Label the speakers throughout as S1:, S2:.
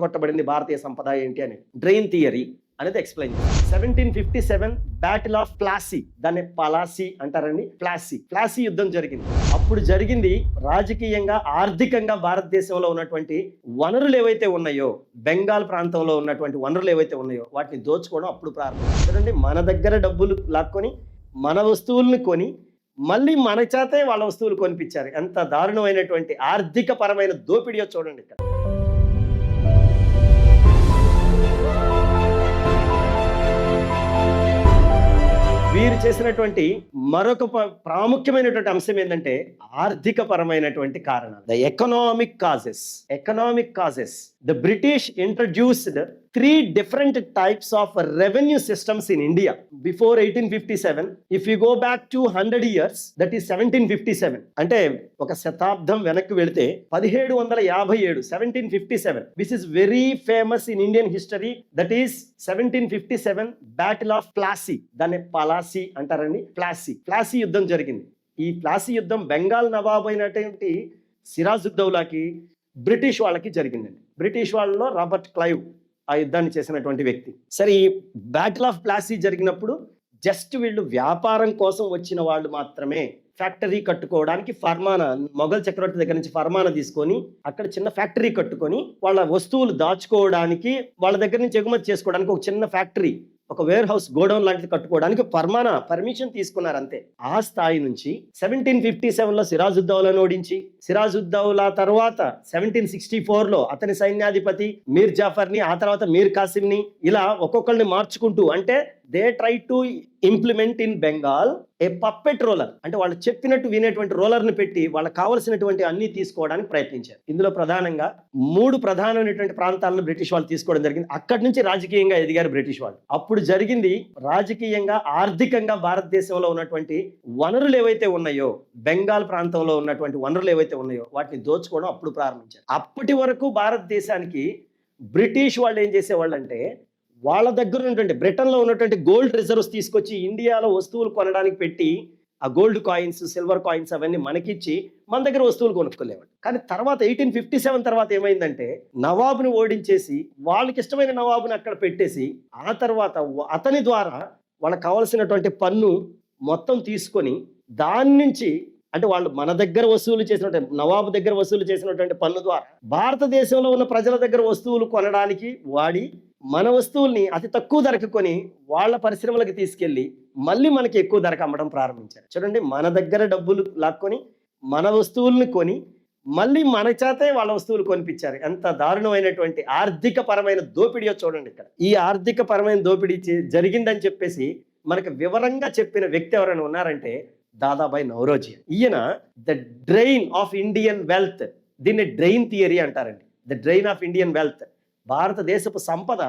S1: కూడగొట్టబడింది భారతీయ సంపద ఏంటి అని. డ్రెయిన్ థియరీ అనేది explain seventeen fifty seven battle of Plassey దాన్ని పలాసీ అంటారండి. ప్లాసీ ప్లాసీ యుద్ధం జరిగింది. అప్పుడు జరిగింది రాజకీయంగా ఆర్థికంగా భారతదేశంలో ఉన్నటువంటి వనరులు ఏవైతే ఉన్నాయో బెంగాల్ ప్రాంతంలో ఉన్నటువంటి వనరులు ఏవైతే ఉన్నాయో వాటిని దోచుకోవడం అప్పుడు ప్రారంభం. చూడండి మన దగ్గర డబ్బులు లాక్కొని మన వస్తువుల్ని కొని మళ్ళీ మన చేతే వాళ్ళ వస్తువులు కొనిపించారు. ఎంత దారుణమైనటువంటి ఆర్థిక పరమైన దోపిడియో చూడండి ఇక్కడ. వీరు చేసినటువంటి మరొక ప్రాముఖ్యమైనటువంటి అంశం ఏంటంటే ఆర్థిక పరమైనటువంటి కారణాలు. The economic causes economic causes the British introduced three different types of revenue systems in India before eighteen fifty seven if you go back to hundred years that is seventeen fifty seven అంటే ఒక శతాబ్దం వెనక్కి వెళితే పదిహేడు వందల యాభై ఏడు seventeen fifty seven which is very famous in Indian history that is seventeen fifty seven battle of Plassey దాన్ని పలాసీ అంటారండి. ప్లాసీ ప్లాసీ యుద్ధం జరిగింది. ఈ ప్లాసీ యుద్ధం బెంగాల్ నవాబ్ అయినటువంటి సిరాజుద్దౌలాకి బ్రిటిష్ వాళ్ళకి జరిగిందండి. బ్రిటిష్ వాళ్ళలో రాబర్ట్ క్లైవ్ ఆ యుద్ధాన్ని చేసినటువంటి వ్యక్తి. సరే ఈ బ్యాటిల్ ఆఫ్ ప్లాసీ జరిగినప్పుడు జస్ట్ వీళ్ళు వ్యాపారం కోసం వచ్చిన వాళ్ళు మాత్రమే ఫ్యాక్టరీ కట్టుకోవడానికి ఫర్మానా మొఘల్ చక్రవర్తి దగ్గర నుంచి ఫర్మానా తీసుకొని అక్కడ చిన్న ఫ్యాక్టరీ కట్టుకొని వాళ్ళ వస్తువులు దాచుకోవడానికి వాళ్ళ దగ్గర నుంచి ఎగుమతి చేసుకోవడానికి ఒక చిన్న ఫ్యాక్టరీ ఒక వేర్ హౌస్ గోడౌన్ లాంటిది కట్టుకోవడానికి పర్మానా పర్మిషన్ తీసుకున్నారు అంతే ఆ స్థాయి నుంచి సెవెంటీన్ ఫిఫ్టీ సెవెన్లో సిరాజుద్దౌలాను ఓడించి సిరాజుద్దౌలా తర్వాత సెవెంటీన్ సిక్స్టీ ఫోర్లో అతని సైన్యాధిపతి మీర్ జాఫర్ని ఆ తర్వాత మీర్ కాసిమ్ని ని ఇలా ఒక్కొక్కరిని మార్చుకుంటూ అంటే they try to implement in Bengal a puppet ruler అంటే వాళ్ళు చెప్పినట్టు వినేటువంటి రోలర్ని పెట్టి వాళ్ళకి కావలసినటువంటి అన్ని తీసుకోవడానికి ప్రయత్నించారు. ఇందులో ప్రధానంగా మూడు ప్రధానమైనటువంటి ప్రాంతాలను బ్రిటిష్ వాళ్ళు తీసుకోవడం జరిగింది. అక్కడి నుంచి రాజకీయంగా ఎదిగారు బ్రిటిష్ వాళ్ళు. అప్పుడు జరిగింది రాజకీయంగా ఆర్థికంగా భారతదేశంలో ఉన్నటువంటి వనరులు ఏవైతే ఉన్నాయో బెంగాల్ ప్రాంతంలో ఉన్నటువంటి వనరులు ఏవైతే ఉన్నాయో వాటిని దోచుకోవడం అప్పుడు ప్రారంభించారు. అప్పటి వరకు భారతదేశానికి బ్రిటిష్ వాళ్ళు ఏం చేసేవాళ్ళు అంటే వాళ్ళ దగ్గర ఉన్నటువంటి బ్రిటన్లో ఉన్నటువంటి గోల్డ్ రిజర్వ్స్ తీసుకొచ్చి ఇండియాలో వస్తువులు కొనడానికి పెట్టి ఆ గోల్డ్ కాయిన్స్ సిల్వర్ కాయిన్స్ అవన్నీ మనకిచ్చి మన దగ్గర వస్తువులు కొనుక్కోలేవాడు కానీ తర్వాత ఎయిటీన్ ఫిఫ్టీ సెవెన్ తర్వాత ఏమైందంటే నవాబుని ఓడించేసి వాళ్ళకి ఇష్టమైన నవాబుని అక్కడ పెట్టేసి ఆ తర్వాత అతని ద్వారా వాళ్ళకి కావాల్సినటువంటి పన్ను మొత్తం తీసుకొని దాని నుంచి అంటే వాళ్ళు మన దగ్గర వసూలు చేసినటువంటి నవాబు దగ్గర వసూలు చేసినటువంటి పన్ను ద్వారా భారతదేశంలో ఉన్న ప్రజల దగ్గర వస్తువులు కొనడానికి వాడి మన వస్తువుల్ని అతి తక్కువ ధరకు కొని వాళ్ళ పరిశ్రమలకు తీసుకెళ్ళి మళ్ళీ మనకి ఎక్కువ ధరకు అమ్మడం ప్రారంభించారు. చూడండి మన దగ్గర డబ్బులు లాక్కొని మన వస్తువుల్ని కొని మళ్ళీ మన చేతే వాళ్ళ వస్తువులు కొనిపించారు. ఎంత దారుణమైనటువంటి ఆర్థిక పరమైన దోపిడియో చూడండి ఇక్కడ. ఈ ఆర్థిక పరమైన దోపిడీ జరిగిందని చెప్పేసి మనకు వివరంగా చెప్పిన వ్యక్తి ఎవరైనా ఉన్నారంటే దాదాబాయి నవరోజీ. ఈయన the drain of Indian wealth దీన్ని డ్రెయిన్ థియరీ అంటారండి. The drain of Indian wealth. భారతదేశపు సంపద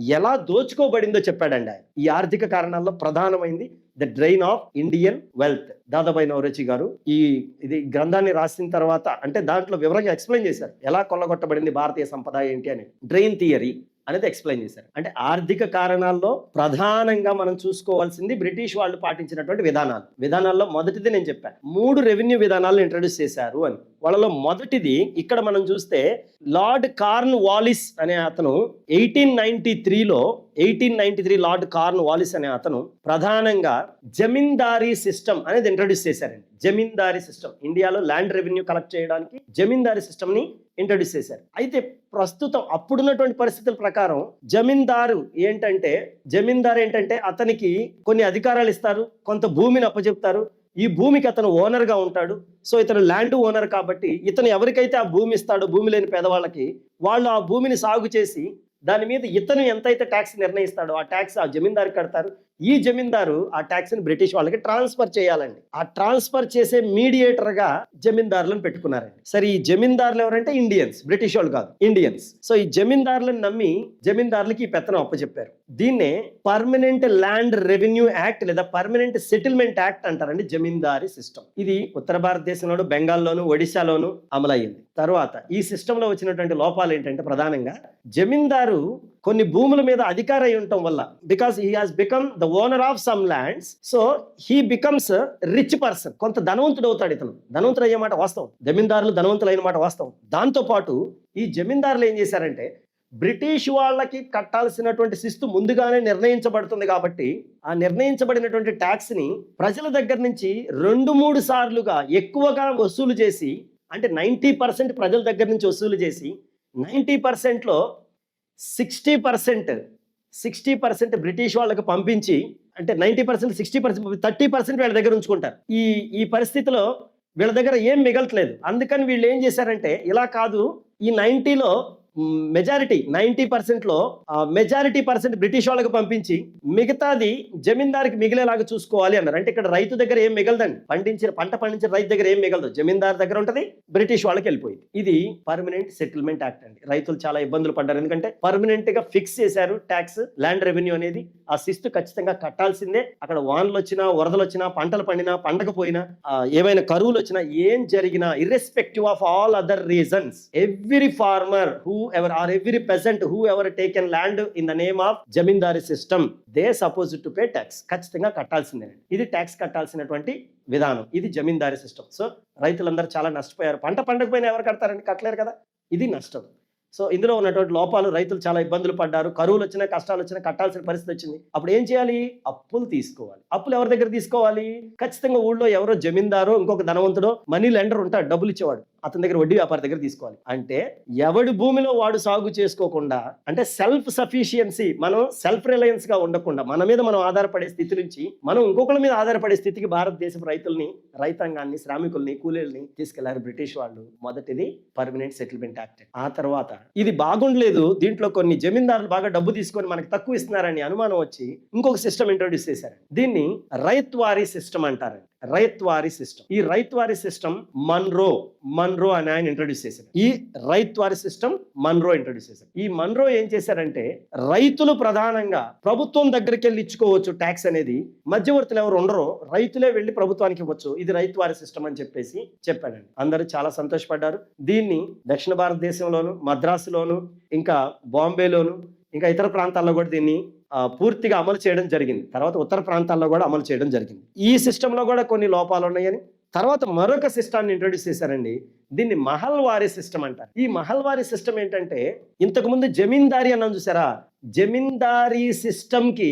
S1: ఎలా దోచుకోబడిందో చెప్పాడండి ఆయన. ఈ ఆర్థిక కారణాల్లో ప్రధానమైంది the drain of Indian wealth Dadabhai Naoroji గారు ఈ ఇది గ్రంథాన్ని రాసిన తర్వాత అంటే దాంట్లో వివరంగా ఎక్స్ప్లెయిన్ చేశారు. ఎలా కొల్లగొట్టబడింది భారతీయ సంపద ఏంటి అని. డ్రెయిన్ థియరీ అనేది ఎక్స్ప్లెయిన్ చేశారు. అంటే ఆర్థిక కారణాల్లో ప్రధానంగా మనం చూసుకోవాల్సింది బ్రిటిష్ వాళ్ళు పాటించినటువంటి విధానాలు. విధానాల్లో మొదటిది నేను చెప్పాను మూడు రెవెన్యూ విధానాలను ఇంట్రడ్యూస్ చేశారు అని. వాళ్ళలో మొదటిది ఇక్కడ మనం చూస్తే లార్డ్ కార్న్ వాలిస్ అనే అతను ఎయిటీన్ నైన్టీ త్రీలో eighteen ninety three Lord Cornwallis అనే అతను ప్రధానంగా జమీందారీ సిస్టమ్ అనేది ఇంట్రడ్యూస్ చేశారండి. జమీందారీ సిస్టమ్. ఇండియాలో ల్యాండ్ రెవెన్యూ కలెక్ట్ చేయడానికి జమీందారీ సిస్టమ్ని ఇంట్రడ్యూస్ చేశారు. అయితే ప్రస్తుతం అప్పుడున్నటువంటి పరిస్థితుల ప్రకారం జమీందారు ఏంటంటే జమీందారు ఏంటంటే అతనికి కొన్ని అధికారాలు ఇస్తారు కొంత భూమిని అప్పచెప్తారు. ఈ భూమికి అతను ఓనర్గా ఉంటాడు. సో ఇతను ల్యాండ్ ఓనర్ కాబట్టి ఇతను ఎవరికైతే ఆ భూమి ఇస్తాడో భూమి లేని పేదవాళ్ళకి వాళ్ళు ఆ భూమిని సాగు చేసి దాని మీద ఇతను ఎంతైతే ట్యాక్స్ నిర్ణయిస్తాడో ఆ ట్యాక్స్ ఆ జమీందారు కడతారు. ఈ జమీందారు ఆ ట్యాక్స్ని బ్రిటిష్ వాళ్ళకి ట్రాన్స్ఫర్ చేయాలండి. ఆ ట్రాన్స్ఫర్ చేసే మీడియేటర్గా జమీందారులను పెట్టుకున్నారండి. సరే ఈ జమీందారులు ఎవరంటే ఇండియన్స్ బ్రిటిష్ వాళ్ళు కాదు ఇండియన్స్. సో ఈ జమీందారులను నమ్మి జమీందారులకి ఈ పెత్తనం అప్పచెప్పారు. దీన్నే పర్మనెంట్ ల్యాండ్ రెవెన్యూ యాక్ట్ లేదా పర్మనెంట్ సెటిల్మెంట్ యాక్ట్ అంటారండి జమీందారీ సిస్టమ్. ఇది ఉత్తర భారతదేశంలోను బెంగాల్లోను ఒడిశాలోను అమలయ్యింది. తర్వాత ఈ సిస్టంలో వచ్చినటువంటి లోపాలు ఏంటంటే ప్రధానంగా జమీందారు కొన్ని భూముల మీద అధికారం ఉండటం వల్ల because he has become the owner of some lands so he becomes rich person కొంత ధనవంతుడు అవుతాడు ఇతను. ధనవంతుడు అయ్యే మాట వాస్తవం. జమీందారులు ధనవంతులు అయిన మాట వాస్తవం. దాంతో పాటు ఈ జమీందారులు ఏం చేశారంటే బ్రిటిష్ వాళ్ళకి కట్టాల్సినటువంటి శిస్తు ముందుగానే నిర్ణయించబడుతుంది కాబట్టి ఆ నిర్ణయించబడినటువంటి ట్యాక్స్ని ప్రజల దగ్గర నుంచి రెండు మూడు సార్లుగా ఎక్కువగా వసూలు చేసి అంటే నైంటీ పర్సెంట్ ప్రజల దగ్గర నుంచి వసూలు చేసి నైంటీ పర్సెంట్లో sixty percent sixty percent British వాళ్ళకి పంపించి అంటే ninety percent sixty percent thirty percent వీళ్ళ దగ్గర ఉంచుకుంటారు. ఈ ఈ పరిస్థితిలో వీళ్ళ దగ్గర ఏం మిగలట్లేదు. అందుకని వీళ్ళు ఏం చేశారంటే ఇలా కాదు ఈ నైంటీలో మెజారిటీ నైంటీ పర్సెంట్లో మెజారిటీ పర్సెంట్ బ్రిటిష్ వాళ్ళకి పంపించి మిగతాది జమీందారికి మిగిలేలాగా చూసుకోవాలి అన్నారు. అంటే ఇక్కడ రైతు దగ్గర ఏం మిగలదండి. పండించిన పంట పండించిన రైతు దగ్గర ఏం మిగలదు. జమీందార్ దగ్గర ఉంటది బ్రిటిష్ వాళ్ళకి వెళ్ళిపోయింది. ఇది పర్మనెంట్ సెటిల్మెంట్ యాక్ట్ అండి. రైతులు చాలా ఇబ్బందులు పడ్డారు. ఎందుకంటే పర్మనెంట్గా ఫిక్స్ చేశారు ట్యాక్స్ ల్యాండ్ రెవెన్యూ అనేది. ఆ శిస్తు ఖచ్చితంగా కట్టాల్సిందే. అక్కడ వానలు వచ్చినా వరదలు వచ్చినా పంటలు పండినా పండకపోయినా ఏమైనా కరువులు వచ్చినా ఏం జరిగినా irrespective of all other reasons every farmer whoever are every peasant whoever taken land in the name of zamindari system they suppose to pay tax ఖచ్చితంగా కట్టాల్సిందే ఇది ట్యాక్స్ కట్టాల్సినటువంటి విధానం. ఇది జమీందారీ సిస్టమ్ సో రైతులందరూ చాలా నష్టపోయారు. పంట పండకపోయినా ఎవరు కడతారండి? కట్టలేరు కదా? ఇది నష్టం. సో ఇందులో ఉన్నటువంటి లోపాలు రైతులు చాలా ఇబ్బందులు పడ్డారు. కరువులు వచ్చినా కష్టాలు వచ్చినా కట్టాల్సిన పరిస్థితి వచ్చింది. అప్పుడు ఏం చేయాలి? అప్పులు తీసుకోవాలి. అప్పులు ఎవరి దగ్గర తీసుకోవాలి? ఖచ్చితంగా ఊళ్ళో ఎవరో జమీందారో ఇంకొక ధనవంతుడో మనీ లెండర్ ఉంటాడు. డబ్బులు ఇచ్చేవాడు. అతని దగ్గర వడ్డీ వ్యాపారి దగ్గర తీసుకోవాలి. అంటే ఎవడి భూమిలో వాడు సాగు చేసుకోకుండా అంటే సెల్ఫ్ సఫిషియన్సీ మనం సెల్ఫ్ రిలయన్స్గా ఉండకుండా మన మీద మనం ఆధారపడే స్థితి నుంచి మనం ఇంకొకరి మీద ఆధారపడే స్థితికి భారతదేశపు రైతుల్ని రైతాంగాన్ని శ్రామికుల్ని కూలీల్ని తీసుకెళ్ళారు బ్రిటిష్ వాళ్ళు. మొదటిది పర్మనెంట్ సెటిల్మెంట్ యాక్ట్ ఆ తర్వాత ఇది బాగుండలేదు దీంట్లో కొన్ని జమీందారులు బాగా డబ్బు తీసుకొని మనకు తక్కువ ఇస్తున్నారని అనుమానం వచ్చి ఇంకొక సిస్టమ్ ఇంట్రొడ్యూస్ చేశారు. దీన్ని రైత్వారీ సిస్టమ్ అంటారు రైత్వారీ సిస్టమ్. ఈ రైత్వారీ సిస్టమ్ మన్రో మన్రో అని ఆయన ఇంట్రొడ్యూస్ చేశారు ఈ రైత్వారీ సిస్టమ్ మన్రో ఇంట్రొడ్యూస్ చేశారు ఈ మన్రో ఏం చేశారంటే రైతులు ప్రధానంగా ప్రభుత్వం దగ్గరికి వెళ్ళి ఇచ్చుకోవచ్చు ట్యాక్స్ అనేది మధ్యవర్తులు ఎవరు ఉండరో రైతులే వెళ్ళి ప్రభుత్వానికి ఇవ్వచ్చు. ఇది రైతువారి సిస్టమ్ అని చెప్పేసి చెప్పాడండి. అందరూ చాలా సంతోషపడ్డారు. దీన్ని దక్షిణ భారతదేశంలోను మద్రాసులోను ఇంకా బాంబేలోను ఇంకా ఇతర ప్రాంతాల్లో కూడా దీన్ని పూర్తిగా అమలు చేయడం జరిగింది. తర్వాత ఉత్తర ప్రాంతాల్లో కూడా అమలు చేయడం జరిగింది. ఈ సిస్టంలో కూడా కొన్ని లోపాలు ఉన్నాయని తర్వాత మరొక సిస్టాన్ని ఇంట్రొడ్యూస్ చేశారండి. దీన్ని మహల్వారీ సిస్టమ్ అంటారు. ఈ మహల్వారీ సిస్టమ్ ఏంటంటే ఇంతకుముందు జమీందారీ అన్నాం చూసారా? జమీందారీ సిస్టమ్కి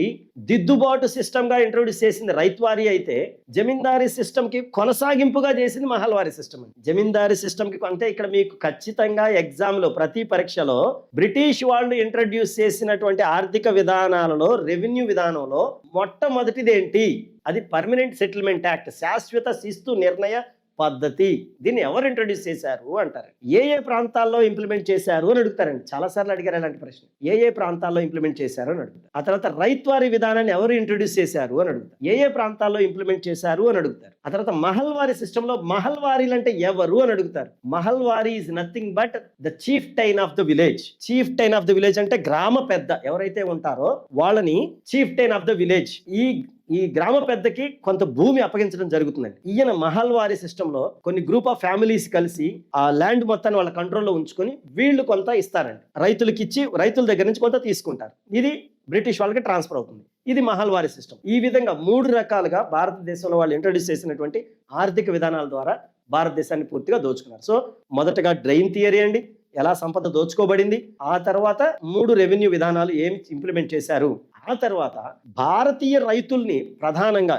S1: దిద్దుబాటు సిస్టమ్గా ఇంట్రొడ్యూస్ చేసింది రైత్వారీ అయితే జమీందారీ సిస్టమ్కి కొనసాగింపుగా చేసింది మహల్వారీ సిస్టమ్ జమీందారీ సిస్టమ్కి అంటే ఇక్కడ మీకు ఖచ్చితంగా ఎగ్జామ్లో ప్రతి పరీక్షలో బ్రిటిష్ వాళ్ళు ఇంట్రడ్యూస్ చేసినటువంటి ఆర్థిక విధానాలలో రెవెన్యూ విధానంలో మొట్టమొదటిది ఏంటి? అది పర్మనెంట్ సెటిల్మెంట్ యాక్ట్ శాశ్వత శిస్తు నిర్ణయ పద్ధతి. దీన్ని ఎవరు ఇంట్రొడ్యూస్ చేశారు అంటారు? ఏ ఏ ప్రాంతాల్లో ఇంప్లిమెంట్ చేశారు అని అడుగుతారండి. చాలా సార్లు అడిగారు ఇలాంటి ప్రశ్న. ఏ ఏ ప్రాంతాల్లో ఇంప్లిమెంట్ చేశారు అని అడుగుతారు. ఆ తర్వాత రైత్వారి విధానాన్ని ఎవరు ఇంట్రడ్యూస్ చేశారు అని అడుగుతారు. ఏ ఏ ప్రాంతాల్లో ఇంప్లిమెంట్ చేశారు అని అడుగుతారు. ఆ తర్వాత మహల్వారి సిస్టమ్లో మహల్వారీలు అంటే ఎవరు అని అడుగుతారు. Mahalwari is nothing but the chieftain of the village chieftain of the village అంటే గ్రామ పెద్ద ఎవరైతే ఉంటారో వాళ్ళని chieftain of the village ఈ ఈ గ్రామ పెద్దకి కొంత భూమి అప్పగించడం జరుగుతుందండి. ఈయన మహల్వారీ సిస్టమ్లో కొన్ని గ్రూప్ ఆఫ్ ఫ్యామిలీస్ కలిసి ఆ ల్యాండ్ మొత్తాన్ని వాళ్ళ కంట్రోల్లో ఉంచుకొని వీళ్ళు కొంత ఇస్తారండి. రైతులకి ఇచ్చి రైతుల దగ్గర నుంచి కొంత తీసుకుంటారు. ఇది బ్రిటిష్ వాళ్ళకి ట్రాన్స్ఫర్ అవుతుంది. ఇది మహల్వారీ సిస్టమ్ ఈ విధంగా మూడు రకాలుగా భారతదేశంలో వాళ్ళు ఇంట్రడ్యూస్ చేసినటువంటి ఆర్థిక విధానాల ద్వారా భారతదేశాన్ని పూర్తిగా దోచుకున్నారు. సో మొదటగా డ్రైన్ థియరీ అండి. ఎలా సంపద దోచుకోబడింది. ఆ తర్వాత మూడు రెవెన్యూ విధానాలు ఏమి ఇంప్లిమెంట్ చేశారు. ఆ తర్వాత భారతీయ రైతుల్ని ప్రధానంగా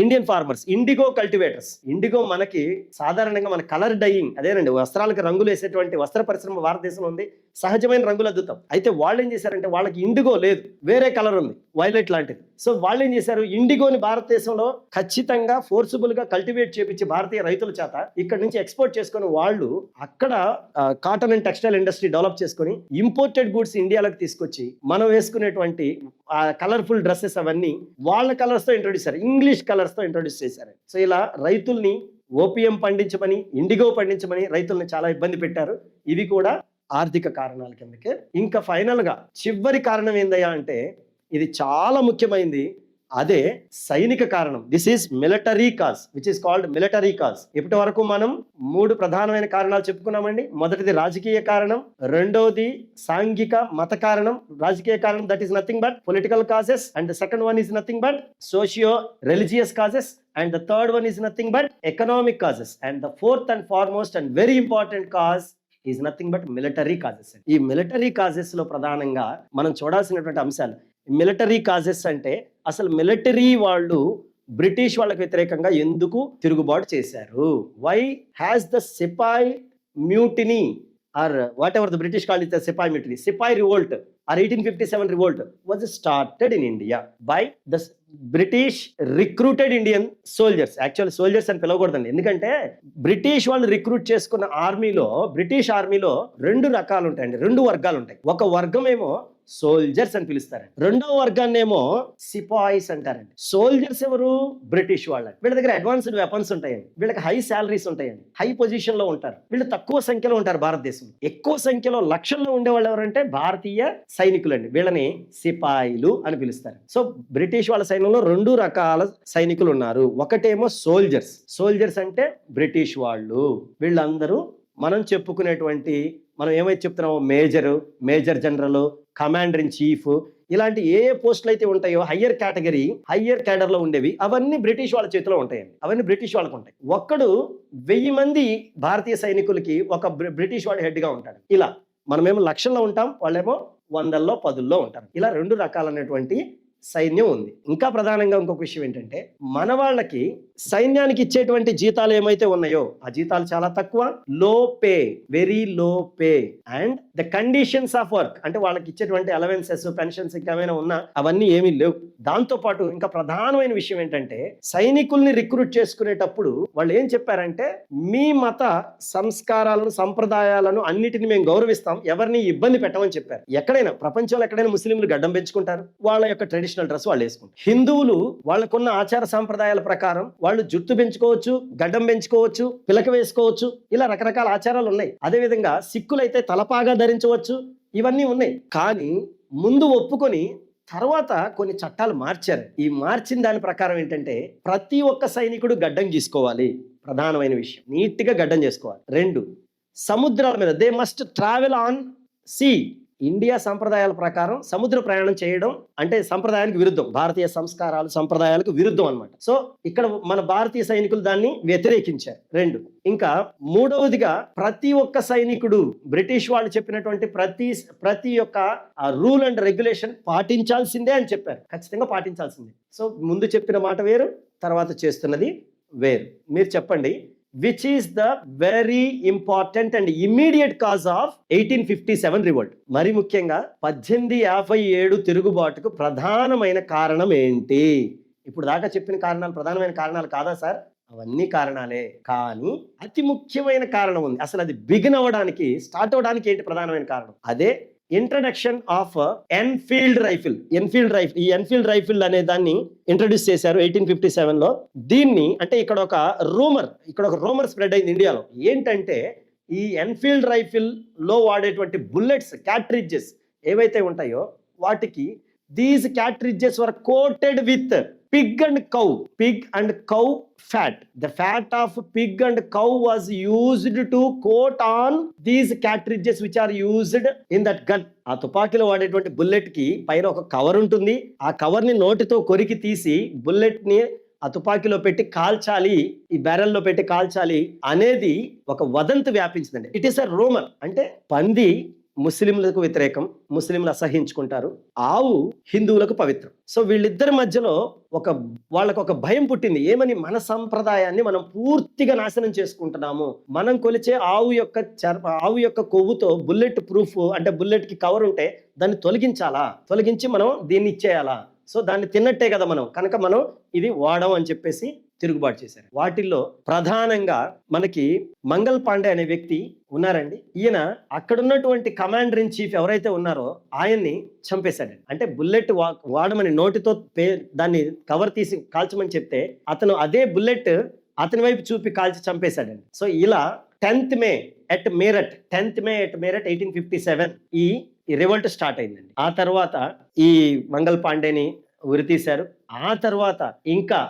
S1: Indian farmers indigo cultivators indigo మనకి సాధారణంగా మన కలర్ డైయింగ్ అదేనండి వస్త్రాలకు రంగులు వేసేటువంటి వస్త్ర పరిశ్రమ భారతదేశంలో ఉంది. సహజమైన రంగులు అద్దుతాం అయితే వాళ్ళు ఏం చేశారంటే వాళ్ళకి ఇండిగో లేదు వేరే కలర్ ఉంది వైలెట్ లాంటిది. సో వాళ్ళు ఏం చేశారు ఇండిగోని భారతదేశంలో ఖచ్చితంగా ఫోర్సిబుల్గా కల్టివేట్ చేపించి భారతీయ రైతుల చేత ఇక్కడ నుంచి ఎక్స్పోర్ట్ చేసుకుని వాళ్ళు అక్కడ cotton and textile industry develop చేసుకొని ఇంపోర్టెడ్ గూడ్స్ ఇండియాలోకి తీసుకొచ్చి మనం వేసుకునేటువంటి కలర్ఫుల్ డ్రెస్సెస్ అవన్నీ వాళ్ళ కలర్స్తో ఇంట్రొడ్యూస్ ఇంగ్లీష్ కలర్స్తో ఇంట్రొడ్యూస్ చేశారు. సో ఇలా రైతుల్ని ఓపీఎం పండించమని ఇండిగో పండించమని రైతుల్ని చాలా ఇబ్బంది పెట్టారు. ఇవి కూడా ఆర్థిక కారణాల కిందకే. ఇంకా ఫైనల్గా చివరి కారణం ఏందయ్యా అంటే ఇది చాలా ముఖ్యమైనది అదే సైనిక కారణం. This is military cause which is called military cause ఇప్పటి వరకు మనం మూడు ప్రధానమైన కారణాలు చెప్పుకున్నామండి. మొదటిది రాజకీయ కారణం రెండోది సాంఘిక మత కారణం. రాజకీయ కారణం that is nothing but political causes and second one is nothing but socio religious causes and the third one is nothing but economic causes and the fourth and foremost and very important cause is nothing but military causes ఈ military కాజెస్లో ప్రధానంగా మనం చూడాల్సినటువంటి అంశాలు military causes అంటే అసలు military వాళ్ళు British వాళ్ళకి వ్యతిరేకంగా ఎందుకు తిరుగుబాటు చేశారు? Why has the sepoy mutiny or whatever the British call it sepoy mutiny sepoy revolt or eighteen fifty seven revolt was started in India by the British recruited Indian soldiers actual soldiers అని పిలవకూడదండి. ఎందుకంటే British వాళ్ళు recruit చేసుకున్న ఆర్మీలో British ఆర్మీలో రెండు రకాలు ఉంటాయండి. రెండు వర్గాలు ఉంటాయి. ఒక వర్గం ఏమో సోల్జర్స్ అని పిలుస్తారండి. రెండవ వర్గాన్ని ఏమో సిపాయిస్ అంటారండి. సోల్జర్స్ ఎవరు? బ్రిటిష్ వాళ్ళండి వీళ్ళ దగ్గర అడ్వాన్స్డ్ వెపన్స్ ఉంటాయండి. వీళ్ళకి హై శాలరీస్ ఉంటాయండి. హై పొజిషన్లో ఉంటారు. వీళ్ళు తక్కువ సంఖ్యలో ఉంటారు భారతదేశంలో. ఎక్కువ సంఖ్యలో లక్షల్లో ఉండేవాళ్ళు ఎవరంటే భారతీయ సైనికులండి. వీళ్ళని సిపాయిలు అని పిలుస్తారు. సో బ్రిటిష్ వాళ్ళ సైన్యంలో రెండు రకాల సైనికులు ఉన్నారు. ఒకటేమో సోల్జర్స్. సోల్జర్స్ అంటే బ్రిటిష్ వాళ్ళు. వీళ్ళందరూ మనం చెప్పుకునేటువంటి మనం ఏమైతే చెప్తున్నామో major major general commander in chief ఇలాంటి ఏ ఏ పోస్టులు అయితే ఉంటాయో హయ్యర్ కేటగిరీ హయ్యర్ క్యాడర్లో ఉండేవి అవన్నీ బ్రిటిష్ వాళ్ళ చేతిలో ఉంటాయండి. అవన్నీ బ్రిటిష్ వాళ్ళకు ఉంటాయి. ఒక్కడు వెయ్యి మంది భారతీయ సైనికులకి ఒక బ్రిటిష్ వాడు హెడ్గా ఉంటాడు. ఇలా మనమేమో లక్షల్లో ఉంటాం వాళ్ళేమో వందల్లో పదుల్లో ఉంటారు. ఇలా రెండు రకాలైనటువంటి సైన్యం ఉంది. ఇంకా ప్రధానంగా ఇంకొక విషయం ఏంటంటే మన వాళ్ళకి సైన్యానికి ఇచ్చేటువంటి జీతాలు ఏమైతే ఉన్నాయో ఆ జీతాలు చాలా తక్కువ. Low pay very low pay and the conditions of work అంటే వాళ్ళకి ఇచ్చేటువంటి అలవెన్సెస్ పెన్షన్స్ ఇంకేమైనా ఉన్నా అవన్నీ ఏమీ లేవు. దాంతో పాటు ఇంకా ప్రధానమైన విషయం ఏంటంటే సైనికుల్ని రిక్రూట్ చేసుకునేటప్పుడు వాళ్ళు ఏం చెప్పారంటే మీ మత సంస్కారాలను సంప్రదాయాలను అన్నిటిని మేము గౌరవిస్తాం. ఎవరిని ఇబ్బంది పెట్టమని చెప్పారు. ఎక్కడైనా ప్రపంచంలో ఎక్కడైనా ముస్లింలు గడ్డం పెంచుకుంటారు. వాళ్ళ యొక్క ట్రెడిషనల్ డ్రెస్ వాళ్ళు వేసుకుంటారు. హిందువులు వాళ్ళకున్న ఆచార సాంప్రదాయాల ప్రకారం వాళ్ళు జుట్టు పెంచుకోవచ్చు గడ్డం పెంచుకోవచ్చు పిలక వేసుకోవచ్చు ఇలా రకరకాల ఆచారాలు ఉన్నాయి. అదే విధంగా సిక్కులైతే తలపాగా ధరించవచ్చు ఇవన్నీ ఉన్నాయి. కానీ ముందు ఒప్పుకొని తర్వాత కొన్ని చట్టాలు మార్చారు. ఈ మార్చిన దాని ప్రకారం ఏంటంటే ప్రతి ఒక్క సైనికుడు గడ్డం గీసుకోవాలి. ప్రధానమైన విషయం. నీట్గా గడ్డం చేసుకోవాలి. రెండు సముద్రాల మీద they must travel on sea India సంప్రదాయాల ప్రకారం సముద్ర ప్రయాణం చేయడం అంటే సంప్రదాయానికి విరుద్ధం. భారతీయ సంస్కారాలు సంప్రదాయాలకు విరుద్ధం అనమాట సో ఇక్కడ మన భారతీయ సైనికులు దాన్ని వ్యతిరేకించారు. రెండు ఇంకా మూడవదిగా ప్రతి ఒక్క సైనికుడు బ్రిటిష్ వాళ్ళు చెప్పినటువంటి ప్రతి ప్రతి ఒక్క రూల్ అండ్ రెగ్యులేషన్ పాటించాల్సిందే అని చెప్పారు. ఖచ్చితంగా పాటించాల్సిందే. సో ముందు చెప్పిన మాట వేరు తర్వాత చేస్తున్నది వేరు. మీరు చెప్పండి which is the very important and immediate cause of eighteen fifty seven revolt మరి ముఖ్యంగా పద్దెనిమిది యాభై ఏడు తిరుగుబాటుకు ప్రధానమైన కారణం ఏంటి? ఇప్పుడు దాకా చెప్పిన కారణాలు ప్రధానమైన కారణాలు కాదా సార్? అవన్నీ కారణాలే. కానీ అతి ముఖ్యమైన కారణం ఉంది. అసలు అది బిగిన్ అవ్వడానికి స్టార్ట్ అవ్వడానికి ఏంటి ప్రధానమైన కారణం? అదే introduction of Enfield rifle Enfield rifle ఈ ఎన్ఫీల్డ్ రైఫిల్ అనే దాన్ని ఇంట్రడ్యూస్ చేశారు ఎయిటీన్ ఫిఫ్టీ సెవెన్లో. దీన్ని అంటే ఇక్కడ ఒక రూమర్ ఇక్కడ ఒక రూమర్ స్ప్రెడ్ అయింది ఇండియాలో. ఏంటంటే ఈ ఎన్ఫీల్డ్ రైఫిల్లో వాడేటువంటి బుల్లెట్స్ క్యాట్రిడ్జెస్ ఏవైతే ఉంటాయో వాటికి these cartridges were coated with pig and cow pig and cow fat the fat of pig and cow was used to coat on these cartridges which are used in that gun ఆ తుపాకీలో వాడేటువంటి బుల్లెట్కి పైన ఒక cover ఉంటుంది. ఆ కవర్ని నోటితో కొరికి తీసి బుల్లెట్ని ఆ తుపాకీలో పెట్టి కాల్చాలి ఈ బ్యారెల్లో పెట్టి కాల్చాలి అనేది ఒక వదంతి వ్యాపించిందండి. ఇట్ ఈస్ అ రూమర్ అంటే పంది ముస్లింలకు వ్యతిరేకం ముస్లింలు అసహించుకుంటారు ఆవు హిందువులకు పవిత్రం. సో వీళ్ళిద్దరి మధ్యలో ఒక వాళ్ళకు ఒక భయం పుట్టింది. ఏమని? మన సంప్రదాయాన్ని మనం పూర్తిగా నాశనం చేసుకుంటున్నాము. మనం కొలిచే ఆవు యొక్క చర్మ ఆవు యొక్క కొవ్వుతో బుల్లెట్ ప్రూఫ్ అంటే బుల్లెట్కి కవర్ ఉంటే దాన్ని తొలగించాలా? తొలగించి మనం దీన్ని ఇచ్చేయాలా? సో దాన్ని తిన్నట్టే కదా మనం. కనుక మనం ఇది వాడం అని చెప్పేసి తిరుగుబాటు చేశారు. వాటిల్లో ప్రధానంగా మనకి మంగల్ పాండే అనే వ్యక్తి ఉన్నారండి. ఈయన అక్కడున్నటువంటి కమాండర్ ఇన్ చీఫ్ ఎవరైతే ఉన్నారో ఆయన్ని చంపేశాడండి. అంటే బుల్లెట్ వా- వాడమని నోటితో పే దాన్ని కవర్ తీసి కాల్చమని చెప్తే అతను అదే బుల్లెట్ అతని వైపు చూపి కాల్చి చంపేశాడండి. సో ఇలా tenth May at Meerut tenth May at Meerut eighteen fifty seven ఈ రివల్ట్ స్టార్ట్ అయిందండి. ఆ తర్వాత ఈ మంగల్ పాండేని ఉరితీశారు. ఆ తర్వాత ఇంకా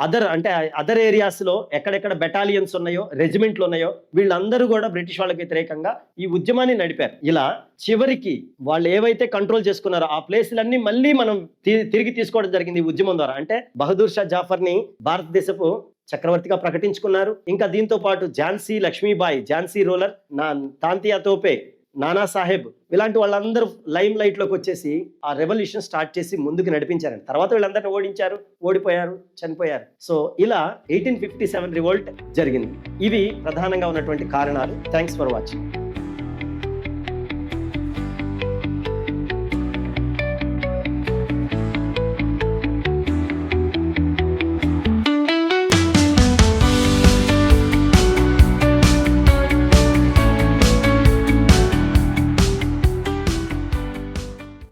S1: అదర్ అంటే అదర్ ఏరియాస్లో ఎక్కడెక్కడ బెటాలియన్స్ ఉన్నాయో రెజిమెంట్లు ఉన్నాయో వీళ్ళందరూ కూడా బ్రిటిష్ వాళ్ళకి వ్యతిరేకంగా ఈ ఉద్యమాన్ని నడిపారు. ఇలా చివరికి వాళ్ళు ఏవైతే కంట్రోల్ చేసుకున్నారో ఆ ప్లేసులన్నీ మళ్ళీ మనం తి- తిరిగి తీసుకోవడం జరిగింది ఈ ఉద్యమం ద్వారా. అంటే బహదూర్ షా జాఫర్ని భారతదేశపు చక్రవర్తిగా ప్రకటించుకున్నారు. ఇంకా దీంతో పాటు ఝాన్సీ లక్ష్మీబాయి ఝాన్సీ రోలర్ నా తాంతియా తోపే నానా సాహెబ్ ఇలాంటి వాళ్ళందరూ లైమ్ లైట్లోకి వచ్చేసి ఆ రెవల్యూషన్ స్టార్ట్ చేసి ముందుకు నడిపించారండి. తర్వాత వీళ్ళందరినీ ఓడించారు ఓడిపోయారు చనిపోయారు. సో ఇలా ఎయిటీన్ ఫిఫ్టీ సెవెన్ రివోల్ట్ జరిగింది. ఇవి ప్రధానంగా ఉన్నటువంటి కారణాలు. Thanks for watching